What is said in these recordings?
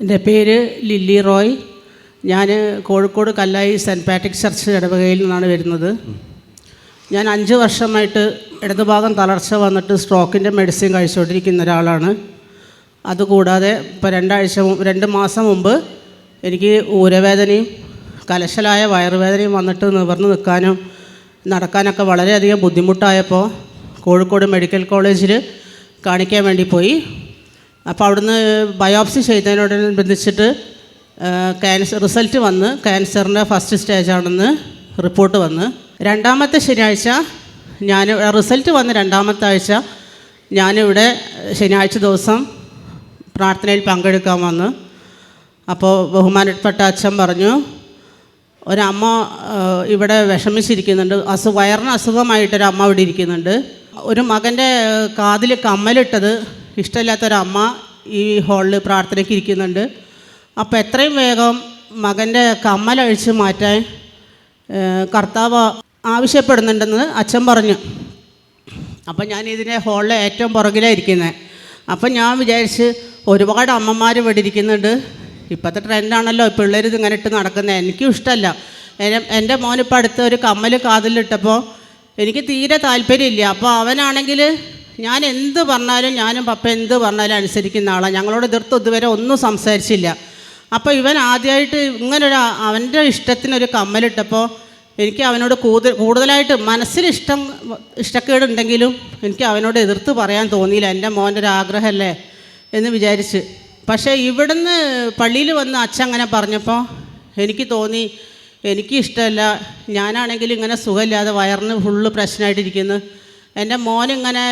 എന്റെ പേര് ലില്ലി റോയ്. ഞാൻ Kozhikode Kallayi saint Patrick church ഇടവകയിൽ നിന്നാണ് വരുന്നത്. ഞാൻ അഞ്ച് വർഷമായിട്ട് ഇടതുഭാഗം തളർച്ച വന്നിട്ട് സ്ട്രോക്കിന്റെ മെഡിസിൻ കഴിച്ചുകൊണ്ടിരിക്കുന്ന ഒരാളാണ്. അതുകൂടാതെ ഇപ്പോൾ രണ്ടാഴ്ച രണ്ട് മാസം മുമ്പ് എനിക്ക് ഊരവേദനയും കലശലായ വയറുവേദനയും വന്നിട്ട് നിവർന്ന് നിൽക്കാനും നടക്കാനൊക്കെ വളരെയധികം ബുദ്ധിമുട്ടായപ്പോൾ കോഴിക്കോട് മെഡിക്കൽ കോളേജിൽ കാണിക്കാൻ വേണ്ടി പോയി. അപ്പോൾ അവിടുന്ന് ബയോപ്സി ചെയ്തതിനോടനുബന്ധിച്ചിട്ട് ക്യാൻസർ റിസൾട്ട് വന്ന് ക്യാൻസറിന്റെ ഫസ്റ്റ് സ്റ്റേജ് ആണെന്ന് റിപ്പോർട്ട് വന്ന്. രണ്ടാമത്തെ ശനിയാഴ്ച ഞാൻ റിസൾട്ട് വന്ന് രണ്ടാമത്തെ ആഴ്ച ഞാനിവിടെ ശനിയാഴ്ച ദിവസം പ്രാർത്ഥനയിൽ പങ്കെടുക്കാൻ വന്നു. അപ്പോൾ ബഹുമാനപ്പെട്ട അച്ഛൻ പറഞ്ഞു ഒരമ്മ ഇവിടെ വിഷമിച്ചിരിക്കുന്നുണ്ട്. അസു വയറിന് അസുഖമായിട്ടൊരമ്മ ഇവിടെ ഇരിക്കുന്നുണ്ട്. ഒരു മകന്റെ കാതിൽ കമ്മലിട്ടത് ഇഷ്ടമില്ലാത്തൊരമ്മ ഈ ഹാളിൽ പ്രാർത്ഥനയ്ക്ക് ഇരിക്കുന്നുണ്ട്. അപ്പോൾ എത്രയും വേഗം മകന്റെ കമ്മലഴിച്ച് മാറ്റാൻ കർത്താവ് ആവശ്യപ്പെടുന്നുണ്ടെന്ന് അച്ഛൻ പറഞ്ഞു. അപ്പം ഞാൻ ഇതിന്റെ ഹോളിലെ ഏറ്റവും പുറകിലാണ് ഇരിക്കുന്നത് അപ്പം ഞാൻ വിചാരിച്ച് ഒരുപാട് അമ്മമാർ ഇവിടെ ഇരിക്കുന്നുണ്ട്. ഇപ്പോഴത്തെ ട്രെൻഡാണല്ലോ പിള്ളേർ ഇത് ഇങ്ങനെ ഇട്ട് നടക്കുന്നത് എനിക്കും ഇഷ്ടമല്ല എന്റെ മോനിപ്പോൾ അടുത്ത് ഒരു കമ്മൽ കാതിലിട്ടപ്പോൾ എനിക്ക് തീരെ താല്പര്യമില്ല. അപ്പോൾ അവനാണെങ്കിൽ ഞാൻ എന്ത് പറഞ്ഞാലും ഞാനും പപ്പ എന്ത് പറഞ്ഞാലും അനുസരിക്കുന്ന ആളാണ് ഞങ്ങളോട് എതിർത്ത് ഇതുവരെ ഒന്നും സംസാരിച്ചില്ല. അപ്പോൾ ഇവൻ ആദ്യമായിട്ട് ഇങ്ങനൊരു അവന്റെ ഇഷ്ടത്തിനൊരു കമ്മലിട്ടപ്പോൾ എനിക്ക് അവനോട് കൂടുതൽ കൂടുതലായിട്ട് മനസ്സിൽ ഇഷ്ടം ഇഷ്ടക്കേടുണ്ടെങ്കിലും എനിക്ക് അവനോട് എതിർത്ത് പറയാൻ തോന്നിയില്ല. എന്റെ മോന്റെ ഒരു ആഗ്രഹമല്ലേ എന്ന് വിചാരിച്ച്. പക്ഷേ ഇവിടുന്ന് പള്ളിയിൽ വന്ന് അച്ഛൻ അങ്ങനെ പറഞ്ഞപ്പോൾ എനിക്ക് തോന്നി എനിക്ക് ഇഷ്ടമല്ല. ഞാനാണെങ്കിൽ ഇങ്ങനെ സുഖമില്ലാതെ വയറിന് ഫുള്ള് പ്രശ്നമായിട്ടിരിക്കുന്നു. എന്റെ മോൻ ഇങ്ങനെ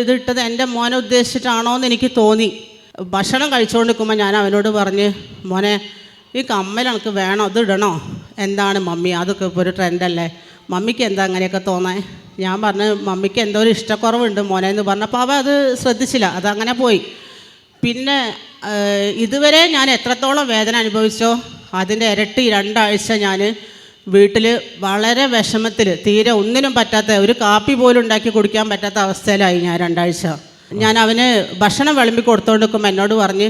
ഇതിട്ടത് എന്റെ മോനെ ഉദ്ദേശിച്ചിട്ടാണോ എന്ന് എനിക്ക് തോന്നി. ഭക്ഷണം കഴിച്ചുകൊണ്ട് നിൽക്കുമ്പോൾ ഞാൻ അവനോട് പറഞ്ഞ് മോനെ ഈ കമ്മൽ എനിക്ക് വേണോ? ഇത് ഇടണോ? എന്താണ് മമ്മി? അതൊക്കെ ഇപ്പോൾ ഒരു ട്രെൻഡല്ലേ മമ്മിക്ക് എന്താ അങ്ങനെയൊക്കെ തോന്നേ? ഞാൻ പറഞ്ഞു മമ്മിക്ക് എന്തോ ഒരു ഇഷ്ടക്കുറവുണ്ട് മോനെ എന്ന് പറഞ്ഞപ്പോൾ അവ അത് ശ്രദ്ധിച്ചില്ല. അതങ്ങനെ പോയി. പിന്നെ ഇതുവരെ ഞാൻ എത്രത്തോളം വേദന അനുഭവിച്ചോ അതിന്റെ ഇരട്ടി രണ്ടാഴ്ച ഞാൻ വീട്ടിൽ വളരെ വിഷമത്തിൽ തീരെ ഒന്നിനും പറ്റാത്ത ഒരു കാപ്പി പോലും ഉണ്ടാക്കി കുടിക്കാൻ പറ്റാത്ത അവസ്ഥയിലായി ഞാൻ രണ്ടാഴ്ച. ഞാൻ അവന് ഭക്ഷണം വിളമ്പി കൊടുത്തോണ്ട് നിൽക്കുമ്പോൾ എന്നോട് പറഞ്ഞ്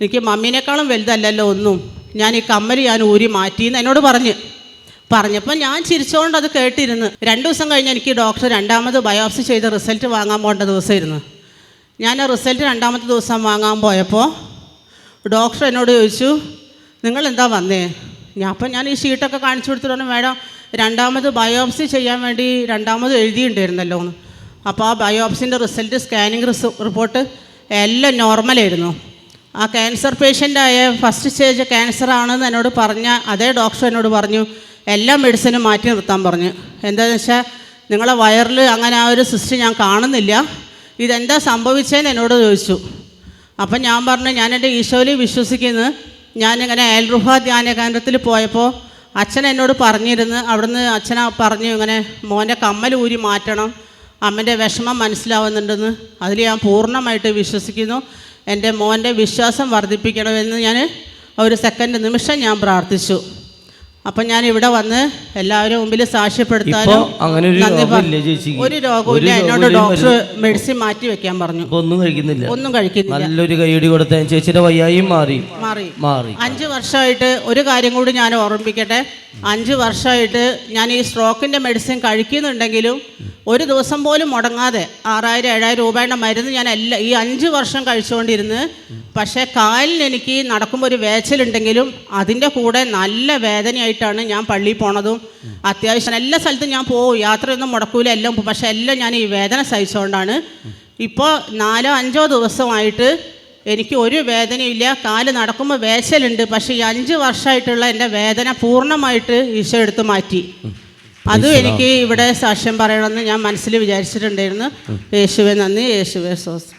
എനിക്ക് മമ്മീനേക്കാളും വലുതല്ലല്ലോ ഒന്നും. ഞാൻ ഈ കമ്മൽ ഞാൻ ഊരി മാറ്റി എന്ന് എന്നോട് പറഞ്ഞ്. പറഞ്ഞപ്പോൾ ഞാൻ ചിരിച്ചുകൊണ്ട് അത് കേട്ടിരുന്നു. രണ്ട് ദിവസം കഴിഞ്ഞ് എനിക്ക് ഡോക്ടർ രണ്ടാമത് ബയോപ്സി ചെയ്ത് റിസൾട്ട് വാങ്ങാൻ പോകേണ്ട ദിവസമായിരുന്നു. ഞാൻ ആ റിസൾട്ട് രണ്ടാമത്തെ ദിവസം വാങ്ങാൻ പോയപ്പോൾ ഡോക്ടർ എന്നോട് ചോദിച്ചു നിങ്ങൾ എന്താ വന്നേ? ഞാൻ അപ്പം ഞാൻ ഈ ഷീട്ടൊക്കെ കാണിച്ചു കൊടുത്തിട്ട് മാഡം രണ്ടാമത് ബയോപ്സി ചെയ്യാൻ വേണ്ടി രണ്ടാമത് എഴുതിയിട്ടുണ്ടായിരുന്നല്ലോ എന്ന്. അപ്പോൾ ആ ബയോപ്സിന്റെ റിസൾട്ട് സ്കാനിങ് റിപ്പോർട്ട് എല്ലാം നോർമലായിരുന്നു ആ ക്യാൻസർ പേഷ്യന്റായ ഫസ്റ്റ് സ്റ്റേജ് ക്യാൻസർ ആണെന്ന് എന്നോട് പറഞ്ഞ അതേ ഡോക്ടർ എന്നോട് പറഞ്ഞു എല്ലാ മെഡിസിനും മാറ്റി നിർത്താൻ പറഞ്ഞു. എന്താണെന്ന് വെച്ചാൽ നിങ്ങളെ വയറിൽ അങ്ങനെ ആ ഒരു സിസ്റ്റം ഞാൻ കാണുന്നില്ല. ഇതെന്താ സംഭവിച്ചതെന്ന് എന്നോട് ചോദിച്ചു. അപ്പം ഞാൻ പറഞ്ഞു ഞാൻ എന്റെ ഈശോയിൽ വിശ്വസിക്കുന്നു. ഞാനിങ്ങനെ അയൽറുഹ ധ്യാന കേന്ദ്രത്തിൽ പോയപ്പോൾ അച്ഛൻ എന്നോട് പറഞ്ഞിരുന്ന് അവിടുന്ന് അച്ഛന പറഞ്ഞു ഇങ്ങനെ മോന്റെ കമ്മൽ ഊരി മാറ്റണം അമ്മന്റെ വിഷമം മനസ്സിലാവുന്നുണ്ടെന്ന് അതിൽ ഞാൻ പൂർണമായിട്ട് വിശ്വസിക്കുന്നു. എന്റെ മോന്റെ വിശ്വാസം വർദ്ധിപ്പിക്കണമെന്ന് ഞാൻ ഒരു സെക്കൻഡ് നിമിഷം ഞാൻ പ്രാർത്ഥിച്ചു. അപ്പം ഞാൻ ഇവിടെ വന്ന് എല്ലാവരും മുമ്പിൽ സാക്ഷ്യപ്പെടുത്താനും ഒരു രോഗമില്ല രോഗവും എന്നോട് ഡോക്ടർ മെഡിസിൻ മാറ്റി വെക്കാൻ പറഞ്ഞു. ഒന്നും കഴിക്കുന്നില്ല. ഒന്നും കഴിക്കുന്നില്ല. നല്ലൊരു കൈയടി കൊടുത്ത ചേച്ചിയുടെ വയ്യായും മാറി. മാറി. മാറി. അഞ്ച് വർഷമായിട്ട് ഒരു കാര്യം കൂടി ഞാൻ ഓർമ്മിപ്പിക്കട്ടെ. അഞ്ച് വർഷമായിട്ട് ഞാൻ ഈ സ്ട്രോക്കിന്റെ മെഡിസിൻ കഴിക്കുന്നുണ്ടെങ്കിലും ഒരു ദിവസം പോലും മുടങ്ങാതെ ആറായിരം ഏഴായിരം രൂപയുടെ മരുന്ന് ഞാൻ എല്ലാ ഈ അഞ്ച് വർഷം കഴിച്ചുകൊണ്ടിരുന്ന് പക്ഷേ കാലിന് എനിക്ക് നടക്കുമ്പോൾ ഒരു വേച്ചലുണ്ടെങ്കിലും അതിന്റെ കൂടെ നല്ല വേദനയായിട്ടാണ് ഞാൻ പള്ളിയിൽ പോണതും. അത്യാവശ്യം എല്ലാ സ്ഥലത്തും ഞാൻ പോകും യാത്രയൊന്നും മുടക്കൂല എല്ലാം പോകും പക്ഷേ എല്ലാം ഞാൻ ഈ വേദന സഹിച്ചുകൊണ്ടാണ്. ഇപ്പോൾ നാലോ അഞ്ചോ ദിവസമായിട്ട് എനിക്ക് ഒരു വേദനയില്ല. കാൽ നടക്കുമ്പോൾ വേശലുണ്ട്. പക്ഷേ ഈ അഞ്ച് വർഷമായിട്ടുള്ള എന്റെ വേദന പൂർണമായിട്ട് ഈശോ എടുത്ത് മാറ്റി. അതും എനിക്ക് ഇവിടെ സാക്ഷ്യം പറയണമെന്ന് ഞാൻ മനസ്സിൽ വിചാരിച്ചിട്ടുണ്ടായിരുന്നു. യേശുവെ നന്ദി. യേശുവെ സോസ്